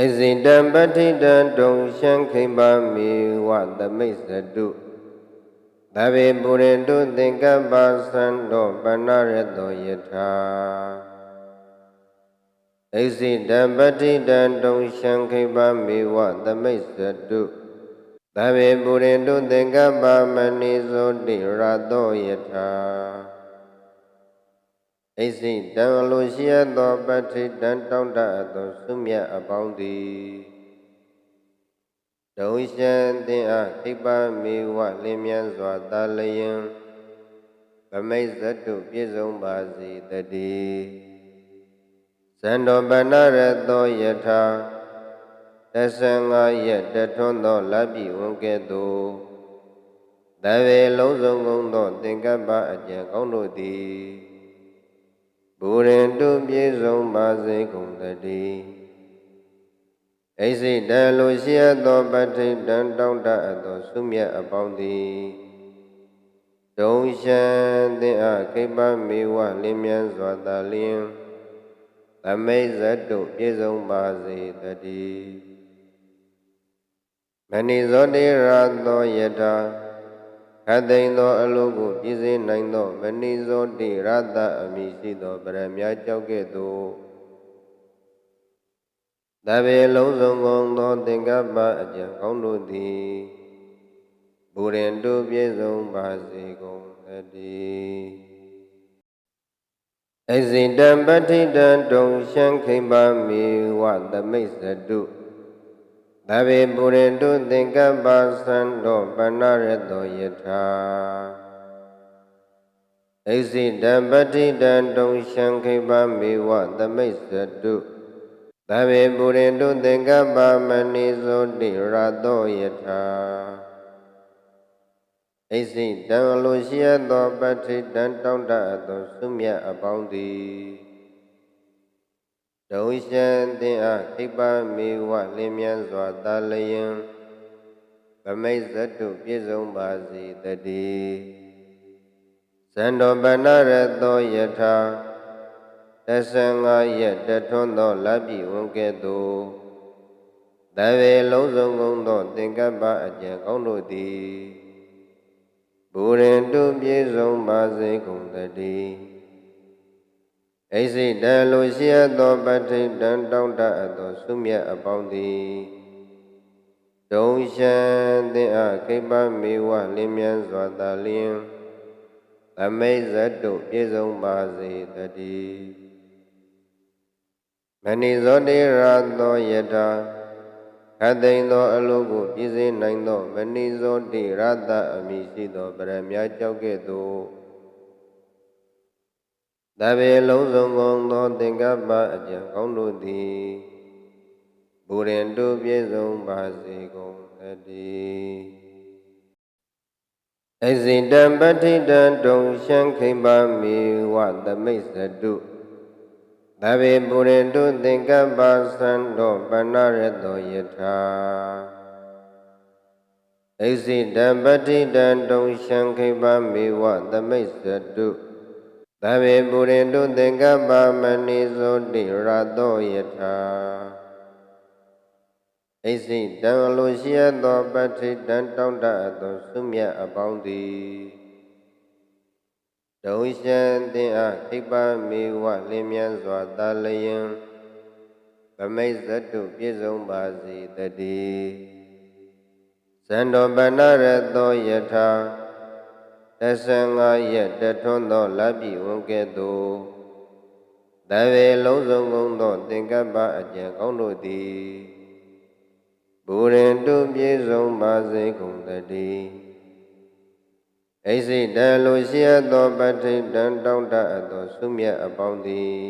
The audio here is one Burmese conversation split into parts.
အဇိတံပဋ္ဌိတံတုံရှံခိမ္ပါမေဝသမိတ်စတုသဗ္ဗေပုရိတုသင်္ကပ္ပသံတောပဏရတောယထာဣဇိတံပဋ္ဌိတံတုံရှံခိမ္ပါမေဝသမိတ်စတုသဗ္ဗေပုရိတုသင်္ကပ္ပမဏိဇောတိရတောယထာ ဣစိတံအလိုရှိရသောပဋ္ဌိတံတောင့်တအပ်သောဆုမြတ်အပေါင်းသည်ဒုံရှံသင်အားခိပ္ပမေဝလင်းမြန်စွာသာလျင်ဗမိတ်ဇတုပြည့်စုံပါစေတည်းဇန္တောပဏရတောယထာ15ရက်တထွန်းသောလပြည့်ဝန်ကဲ့သို့တဝေလုံးစုံကုန်သောသင်္ကပ္ပအကျံကောင်းတို့သည် ဘူရင်တုပြေဆုံးပါစေကုန်တည်းအိစိတံလိုရှိအပ်သောပဋ္ဌိတံတောင့်တအပ်သောဆုမြတ်အပေါင်းသည်ဒုံရှံသင်အားခိပ္ပမေဝလင်းမြန်စွာသာလျင်သမိတ်ဇတုပြေဆုံးပါစေတည်းမဏိဇောတိရသောယထာ ခသိန်သောအလိုကိုပြည့်စည်နိုင်သောမဏိဇောတိရတအမိရှိသောပရမညာကြောက်ကဲ့သို့တဗေလုံးစုံကုန်သောသင်္ကပ္ပအကျံကောင်းတို့သည်ဘူရင်တုပြည့်စုံပါစေကုန်တည်းအဇိတံပဋ္ဌိတံတုံရှံခိမ္ပါမေဝသမိတ်စတု သဗ္ဗေပုရိတုသင်္ကပ္ပသံတောပဏရတောယထာဣစိတံပဋ္ဌိတံတုံရှံခိပမေဝသမိတ်စတုသဗ္ဗေပုရိတုသင်္ကပ္ပမဏိဇောတိရတောယထာဣစိတံအလိုရှိသောပဋ္ဌိတံတောင့်တသောဆုမြတ်အပေါင်းသည် ဒုံရှံသင်အားခိပ္ပမေဝလင်းမြန်စွာသာလျင်ဗမိတ်ဇတုပြည့်စုံပါစေတည်းဇန္တောပဏရတောယထာ15ရက်တထွန်းသောလပြည့်ဝန်ကဲ့သို့တဝေလုံးစုံကုန်သောသင်္ကပ္ပအကျံကောင်းတို့သည်ဘူရင်တုပြည့်စုံပါစေကုန်တည်း ဣစိတံလိုရှိအပ်သောပဋ္ဌိတံတောင့်တအပ်သောဆုမြတ်အပေါင်းသည်ဒုံရှံသင်အားခိပ္ပမေဝလင်းမြန်စွာသာလျင်သမိတ်ဇတုပြည့်စုံပါစေတည်းမဏိဇောတိရသောယထာခသိန်သောအလိုကိုပြည့်စည်နိုင်သောမဏိဇောတိရတအမိရှိသောပရမညာကြောက်ကဲ့သို့ တဗေလုံးစုံကုန်သောသင်္ကပ္ပအကျံကောင်းတို့သည်ဘူရင်တုပြည့်စုံပါစေကုန်တည်းအဇိတံပဋ္ဌိတံတုံရှံခိမ္ပါမေဝသမိတ်စတုသဗေပုရိတုသင်္ကပ္ပသံတောပဏရတောယထာဣဇိတံပဋ္ဌိတံတုံရှံခိမ္ပါမေဝသမိတ်စတု သဗ္ဗေပုရိတုသင်္ကပ္ပမဏိဇောတိရတောယထာဣစိတံအလိုရှိသောပဋ္ဌိတံတောင့်တအပ်သောဆုမြတ်အပေါင်းသည်ဒုံရှံသင်အားခိပ္ပမေဝလင်းမြန်စွာသာလျင်ဗမိတ်ဇတုပြည့်စုံပါစေတည်းဇန္တောပဏရတောယထာ 15ရက်တထွန်းသောလပြည့်ဝန်ကဲ့သို့တဝေလုံးစုံကုန်သောသင်္ကပ္ပအကျံကောင်းတို့သည်ဘူရင်တုပြည့်စုံပါစေကုန်တည်းဣစိတံလိုရှိအပ်သောပဋ္ဌိတံတောင့်တအပ်သောဆုမြတ်အပေါင်းသည်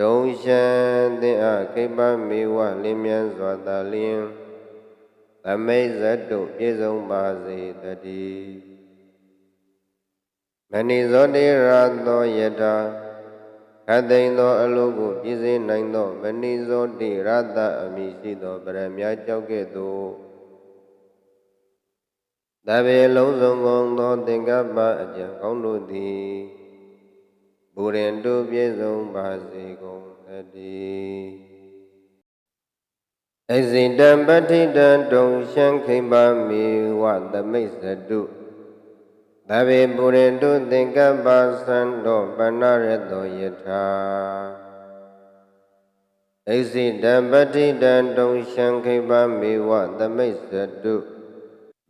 ဒုံရှံသင်အားခိပ္ပမေဝလင်းမြန်စွာသာလျင်သမိတ်ဇတုပြည့်စုံပါစေတည်း မဏိဇောတိရသောယထာခသိန်သောအလိုကိုပြည့်စည်နိုင်သောမဏိဇောတိရတအမိရှိသောပရမညာကြောက်ကဲ့သို့တဗေလုံးစုံကုန်သောသင်္ကပ္ပအကျံကောင်းတို့သည်ဘူရင်တုပြည့်စုံပါစေကုန်တည်းအဇိတံပဋ္ဌိတံတုံရှံခိမ္ပါမေဝသမိတ်စတု သဗ္ဗေပုရိတုသင်္ကပ္ပသံတောပဏရတောယထာဣဇိတံပဋ္ဌိတံတုံရှံခိမ္ပါမေဝသမိတ်စတု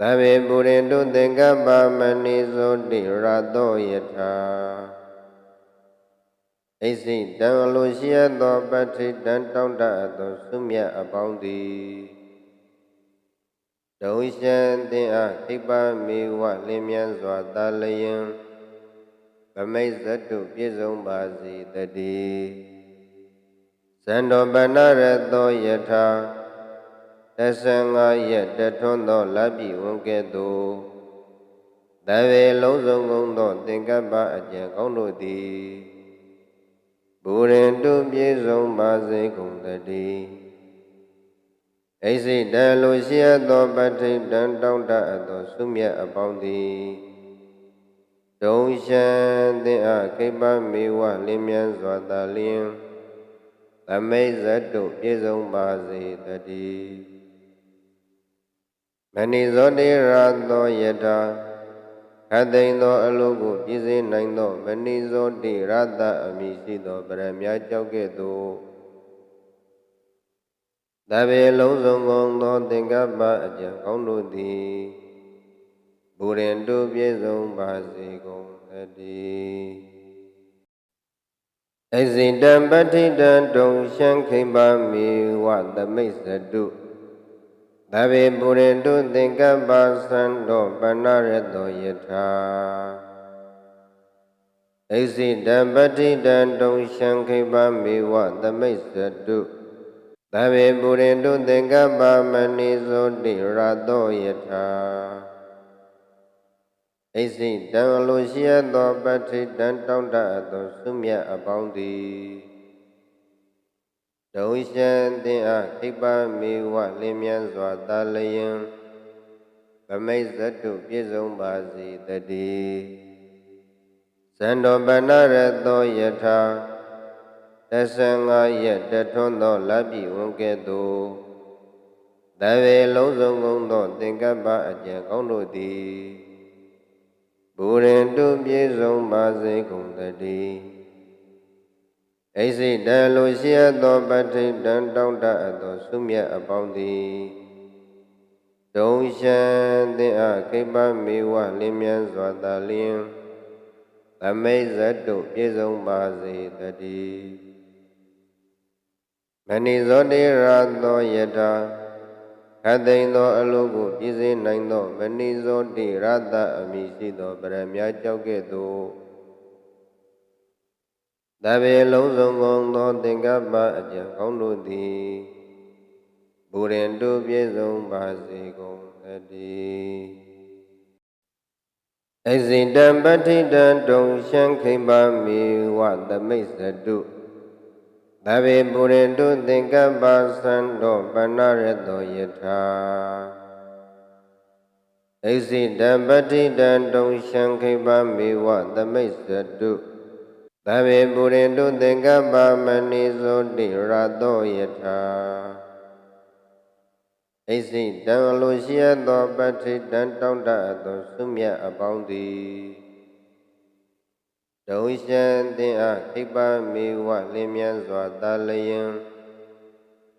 သဗ္ဗေပုရိတုသင်္ကပ္ပမဏိဇောတိရတောယထာဣစိတံအလိုရှိရသောပဋ္ဌိတံတောင့်တသောဆုမြတ်အပေါင်းသည် ဒုံရှံသင်အားခိပ္ပမေဝလင်းမြန်စွာသာလျင်ဗမိတ်ဇတုပြည့်စုံပါစေတည်းဇန္တောပဏရတောယထာ15ရက်တထွန်းသောလပြည့်ဝန်ကဲ့သို့တဝေလုံးစုံကုန်သောသင်္ကပ္ပအကျံကောင်းတို့သည်ဘူရင်တုပြေဆုံးပါစေကုန်တည်း အိစိတံလိုရှိအပ်သောပဋ္ဌိတံတောင့်တအပ်သောဆုမြတ်အပေါင်းသည်ဒုံရှံသင်အားခိပ္ပမေဝလင်းမြန်စွာသာလျင်သမိတ်ဇတုပြေဆုံးပါစေတည်းမဏိဇောတိရသောယထာခသိန်သောအလိုကိုပြည့်စုံနိုင်သောမဏိဇောတိရတအမိရှိသောဗရမ ्या ကြောက်ကဲ့သို့ တဗေလုံးစုံကုန်သောသင်္ကပ္ပအကျံကောင်းတို့သည်ဘူရင်တုပြည့်စုံပါစေကုန်တည်းအဇိတံပဋ္ဌိတံတုံရှံခိမ္ပါမေဝသမိတ်စတုသဗ္ဗေပုရိတုသင်္ကပ္ပသံတောပဏရတောယထာဣစိတံပဋ္ဌိတံတုံရှံခိပမေဝသမိတ်စတု သဗ္ဗေပုရိတုသင်္ကပ္ပမဏိဇောတိရတောယထာဣစိတံအလိုရှိသောပဋ္ဌိတံတောင့်တသောဆုမြတ်အပေါင်းသည်ဒုံရှံသင်အားခိပ္ပမေဝလင်းမြန်စွာသာလျင်ဗမိတ်ဇတုပြည့်စုံပါစေတည်းဇန္တောပဏရတောယထာ 15ရက်တထွန်းသောလပြည့်ဝန်ကဲ့သို့တဝေလုံးစုံကုန်သောသင်္ကပ္ပအကျံကောင်းတို့သည်ဘူရင်တုပြည့်စုံပါစေကုန်တည်းဣစိတံလိုရှိအပ်သောပဋ္ဌိတံတောင့်တအပ်သောဆုမြတ်အပေါင်းသည်ဒုံရှံသင်အားခိပ္ပမေဝလင်းမြန်စွာသာလျင်သမိတ်ဇတုပြည့်စုံပါစေတည်း မဏိဇောတိရသောယထာခသိန်သောအလိုကိုပြည့်စုံနိုင်သောမဏိဇောတိရတအမိရှိသောဗရမ ्या ကြောက်ကဲ့သို့တဗေလုံးစုံကုန်သောသင်္ကပ္ပအကျံကောင်းတို့သည်ဘူရင်တုပြည့်စုံပါစေကုန်တည်းအဇိတံပဋ္ဌိတံတုံရှံခိမ္ပါမေဝသမိတ်စတု သဗေပုရိတုသင်္ကပ္ပသံတောပဏရတောယထာဣဇိတံပဋ္ဌိတံတုံရှံခိမ္ပါမေဝသမိတ်စတုသဗ္ဗေပုရိတုသင်္ကပ္ပမဏိဇောတိရတောယထာဣစိတံအလိုရှိသောပဋ္ဌိတံတောင့်တသောဆုမြတ်အပေါင်းသည် ဒုံရှံသင်အားခိပ္ပမေဝလင်းမြန်စွာသာလျင်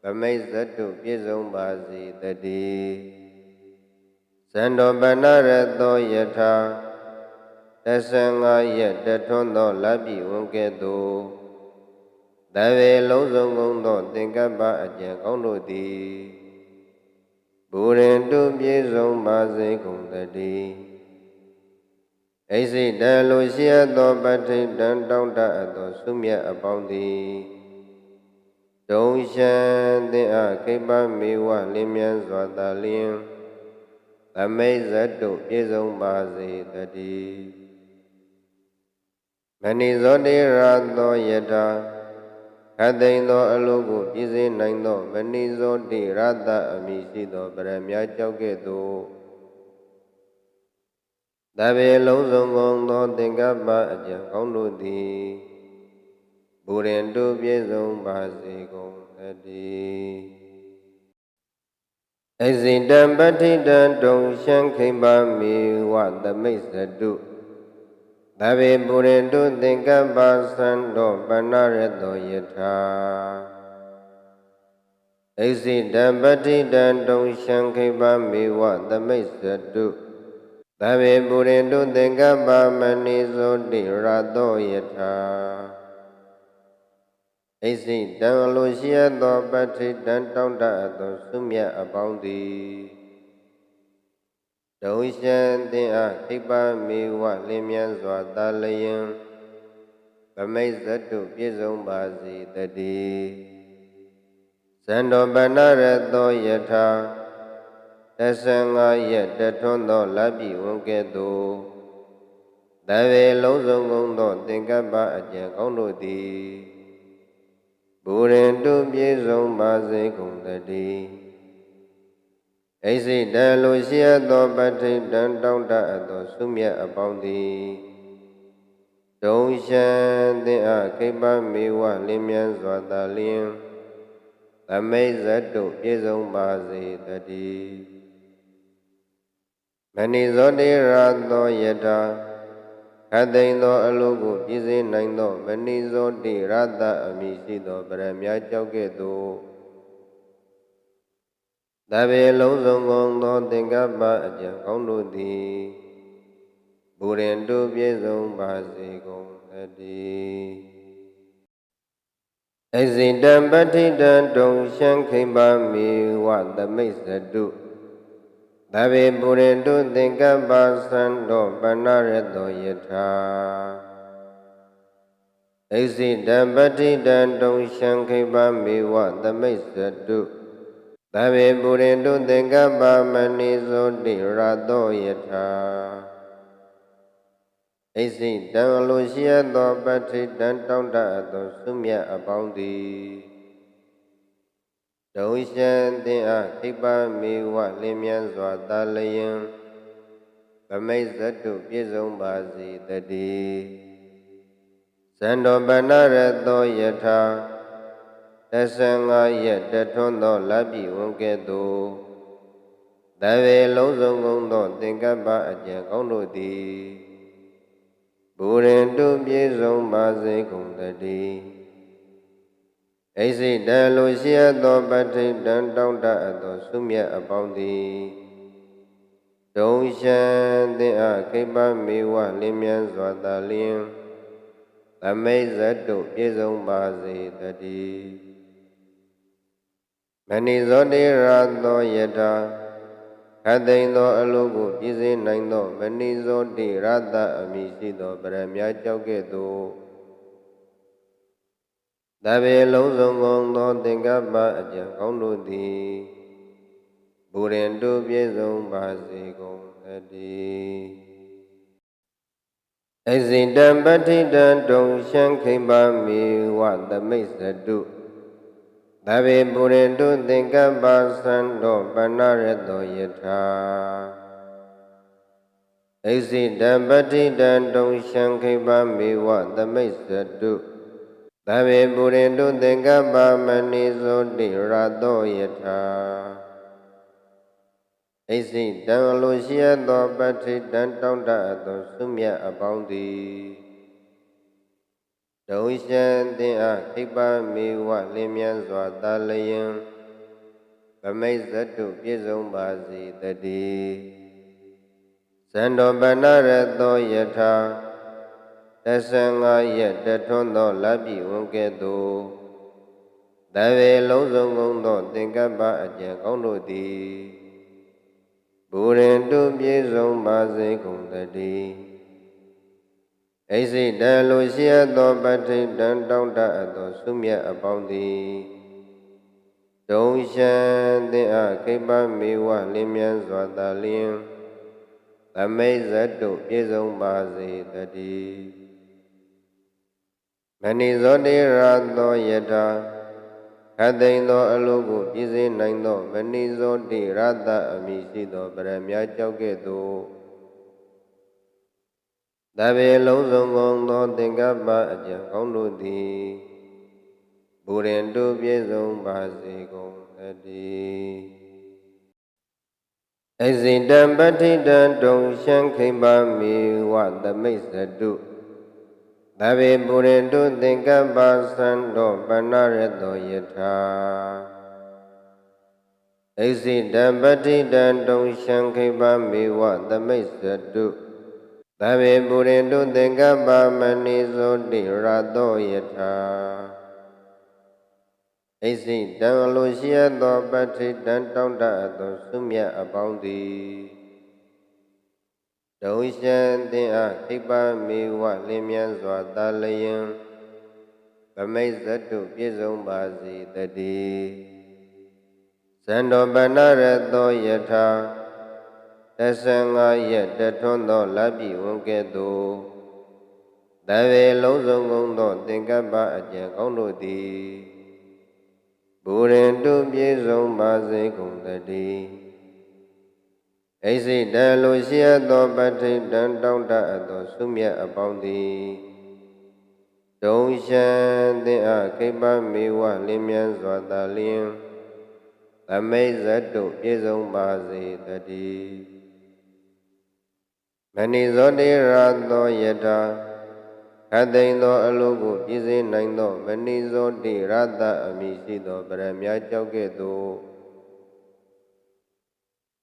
ဗမိတ်ဇတုပြည့်စုံပါစေတည်းဇန္တောပဏရတောယထာ15ရက်တထွန်းသောလပြည့်ဝန်ကဲ့သို့တဝေလုံးစုံကုန်သောသင်္ကပ္ပအကျံကောင်းတို့သည်ဘူရင်တုပြေဆုံးပါစေကုန်တည်း ဣစိတံလိုရှိအပ်သောပဋ္ဌိတံတောင့်တအပ်သောဆုမြတ်အပေါင်းသည်ဒုံရှံသင်အားခိပ္ပမေဝလင်းမြန်စွာသာလျင်သမိတ်ဇတုပြေဆုံးပါစေတည်းမဏိဇောတိရသောယထာခသိန်သောအလိုကိုပြည့်စုံနိုင်သောမဏိဇောတိရတအမိရှိသောဗရမ ्या ကြောက်ကဲ့သို့ တဗေလုံးစုံကုန်သောသင်္ကပ္ပအကျံကောင်းတို့သည်ဘူရင်တုပြည့်စုံပါစေကုန်တည်းအဇိတံပဋ္ဌိတံတုံရှံခိမ္ပါမေဝသမိတ်စတုသဗ္ဗေပုရိတုသင်္ကပ္ပသံတောပဏရတောယထာဣဇိတံပဋ္ဌိတံတုံရှံခိမ္ပါမေဝသမိတ်စတု သဗ္ဗေပုရိတုသင်္ကပ္ပမဏိဇောတိရတောယထာဣစိတံအလိုရှိအပ်သောပဋ္ဌိတံတောင့်တအပ်သောဆုမြတ်အပေါင်းသည်ဒုံရှံသင်အားခိပ္ပမေဝလင်းမြန်စွာသာလျင်ဗမိတ်ဇတုပြည့်စုံပါစေတည်းဇန္တောပဏရတောယထာ 15ရက်တထွန်းသောလပြည့်ဝန်ကဲ့သို့တဝေလုံးစုံကုန်သောသင်္ကပ္ပအကျံကောင်းတို့သည်ဘူရင်တုပြေဆုံးပါစေကုန်တည်းအိစိတံလိုရှိအပ်သောပဋ္ဌိတံတောင့်တအပ်သောဆုမြတ်အပေါင်းသည်ဒုံရှံသင်အားခိပ္ပမေဝလင်းမြန်စွာသာလျင်သမိတ်ဇတုပြေဆုံးပါစေတည်း မဏိဇောတိရသောယထာခသိန်သောအလိုကိုပြည့်စည်နိုင်သောမဏိဇောတိရတအမိရှိသောဗရမ ्या ကြောက်ကဲ့သို့တဗေလုံးစုံကုန်သောသင်္ကပ္ပအကျံကောင်းတို့သည်ဘူရင်တုပြည့်စုံပါစေကုန်တည်းအဇိတံပဋ္ဌိတံတုံရှံခိမ္ပါမေဝသမိတ်စတု သဗ္ဗေပုရိတုသင်္ကပ္ပသံတောပဏရတောယထာဣစိတံပဋ္ဌိတံတုံရှံခိပမေဝသမိတ်စတုသဗ္ဗေပုရိတုသင်္ကပ္ပမဏိဇောတိရတောယထာဣစိတံအလိုရှိသောပဋ္ဌိတံတောင့်တသောဆုမြတ်အပေါင်းသည် ဒုံရှံသင်အားခိပ္ပမေဝလင်းမြန်စွာသာလျင်ဗမိတ်ဇတုပြည့်စုံပါစေတည်းဇန္တောပဏရတောယထာ15ရက်တထွန်းသောလပြည့်ဝန်ကဲ့သို့တဝေလုံးစုံကုန်သောသင်္ကပ္ပအကျံကောင်းတို့သည်ဘူရင်တုပြည့်စုံပါစေကုန်တည်း ဣစိတံလိုရှိအပ်သောပဋ္ဌိတံတောင့်တအပ်သောဆုမြတ်အပေါင်းသည်ဒုံရှံသင်အားခိပ္ပမေဝလင်းမြန်စွာသာလျင်သမိတ်ဇတုပြည့်စုံပါစေတည်းမဏိဇောတိရသောယထာခသိန်သောအလိုကိုပြည့်စည်နိုင်သောမဏိဇောတိရတအမိရှိသောဗရမ ्या ကြောက်ကဲ့သို့ တဗေလုံးစုံကုန်သောသင်္ကပ္ပအကျံကောင်းတို့သည်ဘူရင်တုပြည့်စုံပါစေကုန်တည်းအဇိတံပဋ္ဌိတံတုံရှံခိမ္ပါမေဝသမိတ်စတုသဗေပုရိတုသင်္ကပ္ပသံတောပဏရတောယထာဣဇိတံပဋ္ဌိတံတုံရှံခိမ္ပါမေဝသမိတ်စတု သဗ္ဗေပုရိတုသင်္ကပ္ပမဏိဇောတိရတောယထာဣစိတံအလိုရှိသောပဋ္ဌိတံတောင့်တသောဆုမြတ်အပေါင်းသည်ဒုံရှံသင်အားခိပ္ပမေဝလင်းမြန်စွာသာလျင်ဗမိတ်ဇတုပြည့်စုံပါစေတည်းဇန္တောပဏရတောယထာ 15ရက်တထွန်းသောလပြည့်ဝန်ကဲ့သို့တဝေလုံးစုံကုန်သောသင်္ကပ္ပအကျံကောင်းတို့သည်ဘူရင်တုပြေဆုံးပါစေကုန်တည်းဣစိတံလိုရှိအပ်သောပဋ္ဌိတံတောင့်တအပ်သောဆုမြတ်အပေါင်းသည်ဒုံရှံသင်အားခိပ္ပမေဝလင်းမြန်စွာသာလျင်သမိတ်ဇတုပြေဆုံးပါစေတည်း မဏိဇောတိရသောယထာခသိန်သောအလိုကိုပြည့်စည်နိုင်သောမဏိဇောတိရတအမိရှိသောဗရမ ्या ကြောက်ကဲ့သို့တဗေလုံးစုံကုန်သောသင်္ကပ္ပအကျံကောင်းတို့သည်ဘူရင်တုပြည့်စုံပါစေကုန်တည်းအဇိတံပဋ္ဌိတံတုံရှံခိမ္ပါမိဝသမိတ်စတု သဗ္ဗေပုရိတုသင်္ကပ္ပသံတောပဏရတောယထာဣဇိတံပဋ္ဌိတံတုံရှံခိမ္ပါမိဝသမိတ်စတုသဗ္ဗေပုရိတုသင်္ကပ္ပမဏိဇောတိရတောယထာဣစိတံအလိုရှိအပ်သောပဋ္ဌိတံတောင့်တအပ်သောစုမြတ်အပေါင်းသည် ဒုံရှံသင်အားခိပ္ပမေဝလင်းမြန်စွာသာလျင်ဗမိတ်ဇတုပြည့်စုံပါစေတည်းဇန္တောပဏရတောယထာ15ရက်တထွန်းသောလပြည့်ဝန်ကဲ့သို့တဝေလုံးစုံကုန်သောသင်္ကပ္ပအကျံကောင်းတို့သည်ဘူရင်တုပြေဆုံးပါစေကုန်တည်း အိစိတံလိုရှိအပ်သောပဋ္ဌိတံတောင့်တအပ်သောဆုမြတ်အပေါင်းသည်ဒုံရှံသင်အားခိပ္ပမေဝလင်းမြန်စွာသာလျင်သမိတ်ဇတုပြေဆုံးပါစေတည်းမဏိဇောတိရသောယထာခသိန်သောအလိုကိုပြည့်စည်နိုင်သောမဏိဇောတိရတအမိရှိသောဗရမ ्या ကြောက်ကဲ့သို့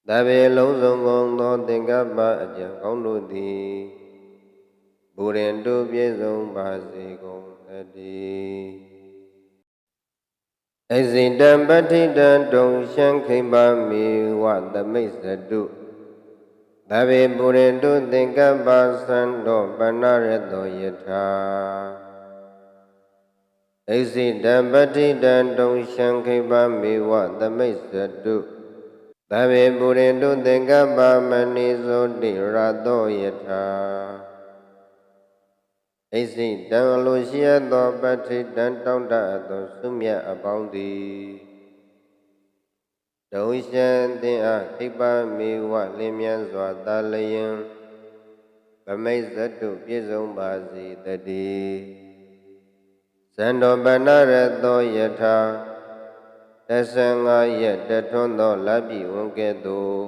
တဗေလုံးစုံကုန်သောသင်္ကပ္ပအကျံကောင်းတို့သည်ဘူရင်တုပြည့်စုံပါစေကုန်တည်းအဇိတံပဋ္ဌိတံတုံရှံခိမ္ပါမိဝသမိတ်စတုသဗ္ဗေပုရိတုသင်္ကပ္ပသံတောပဏရတောယထာဣစိတံပဋ္ဌိတံတုံရှံခိပမေဝသမိတ်စတု သဗ္ဗေပုရိတုသင်္ကပ္ပမဏိဇောတိရတောယထာဣစိတံအလိုရှိသောပဋ္ဌိတံတောင့်တသောစုမြတ်အပေါင်းသည်ဒုံရှံသင်အားခိပ္ပမေဝလင်းမြန်စွာသာလျင်ဗမိတ်ဇတုပြည့်စုံပါစေတည်းဇန္တောပဏရတောယထာ 15ရက်တထွန်းသောလပြည့်ဝန်ကဲ့သို့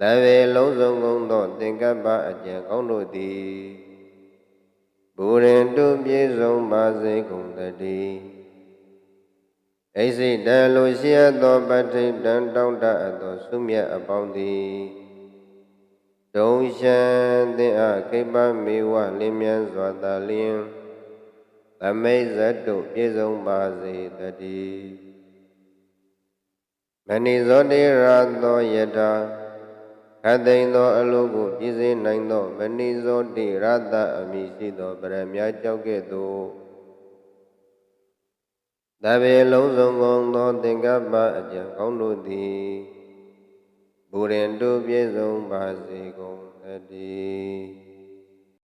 တဝေလုံးစုံကုန်သောသင်္ကပ္ပအကျံကောင်းတို့သည်ဘူရင်တုပြည့်စုံပါစေကုန်တည်းဣစိတလိုရှိအပ်သောပဋ္ဌိတံတောင့်တအပ်သောဆုမြတ်အပေါင်းသည်ဒုံရှံသင်အားခိပ္ပမေဝလင်းမြန်စွာသာလျင်သမိတ်ဇတုပြည့်စုံပါစေတည်း မဏိဇောတိရသောယထာခသိန်သောအလိုကိုပြည့်စည်နိုင်သောမဏိဇောတိရတအမိရှိသောဗရမ ्या ကြောက်ကဲ့သို့တဗေလုံးစုံကုန်သောသင်္ကပ္ပအကျံကောင်းတို့သည်ဘူရင်တို့ပြည့်စုံပါစေကုန်တည်း